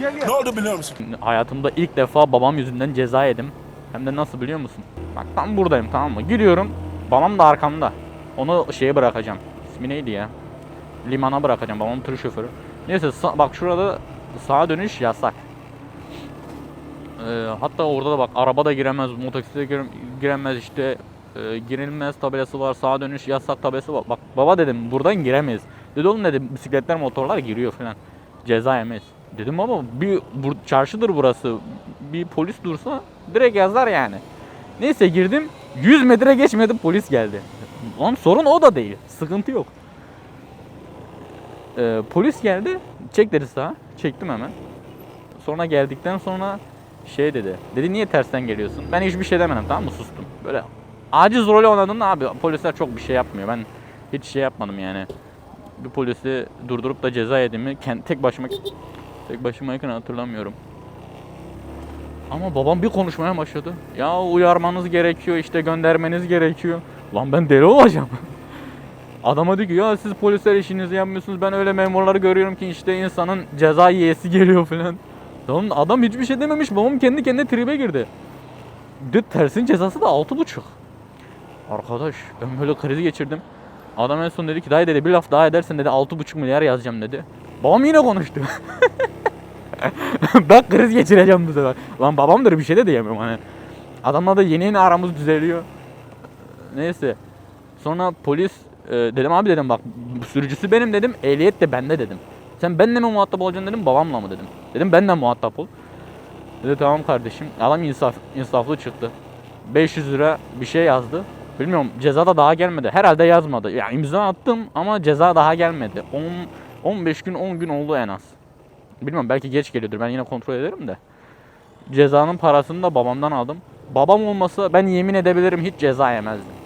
Ne oldu biliyor musun? Hayatımda ilk defa babam yüzünden ceza yedim. Hem de nasıl biliyor musun? Bak tam buradayım tamam mı? Giriyorum. Babam da arkamda. Onu şeye bırakacağım. İsmi neydi ya? Limana bırakacağım. Babam tır şoförü. Neyse sa- bak şurada sağa dönüş yasak. Ee, hatta orada da bak araba da giremez, motosiklet gire- giremez işte e, girilmez tabelası var, sağa dönüş yasak tabelası var. Bak baba dedim buradan giremeyiz. Dedi oğlum dedim bisikletler motorlar giriyor falan. Ceza yemeyiz. Dedim ama bir bur, çarşıdır burası. Bir polis dursa direkt yazar yani. Neyse girdim. 100 metre geçmedi polis geldi. Lan sorun o da değil. Sıkıntı yok. Ee, polis geldi. Çek dedi sağa. Çektim hemen. Sonra geldikten sonra şey dedi. Dedi niye tersten geliyorsun? Ben hiçbir şey demedim tamam mı? Sustum. Böyle aciz rolü oynadığında abi polisler çok bir şey yapmıyor. Ben hiç şey yapmadım yani. Bir polisi durdurup da ceza yediğimi kend, tek başıma tek başımayken hatırlamıyorum. Ama babam bir konuşmaya başladı. Ya uyarmanız gerekiyor işte göndermeniz gerekiyor. Lan ben deli olacağım. Adama diyor ki ya siz polisler işinizi yapmıyorsunuz. Ben öyle memurları görüyorum ki işte insanın ceza yiyesi geliyor falan. Tamam adam hiçbir şey dememiş. Babam kendi kendine tribe girdi. De tersin cezası da altı buçuk. Arkadaş ben böyle krizi geçirdim. Adam en son dedi ki dayı dedi bir laf daha edersen dedi altı buçuk milyar yazacağım dedi. Babam yine konuştu. ben kriz geçireceğim bu sefer. Lan babamdır bir şey de diyemiyorum hani. Adamla da yeni yeni aramız düzeliyor. Neyse. Sonra polis e, dedim abi dedim bak sürücüsü benim dedim ehliyet de bende dedim. Sen benimle mi muhatap olacaksın dedim babamla mı dedim. Dedim benimle muhatap ol. Dedi tamam kardeşim. Adam insaf, insaflı çıktı. 500 lira bir şey yazdı. Bilmiyorum ceza da daha gelmedi. Herhalde yazmadı. Ya imza attım ama ceza daha gelmedi. 10 15 gün 10 gün oldu en az. Bilmiyorum belki geç geliyordur. Ben yine kontrol ederim de. Cezanın parasını da babamdan aldım. Babam olmasa ben yemin edebilirim hiç ceza yemezdim.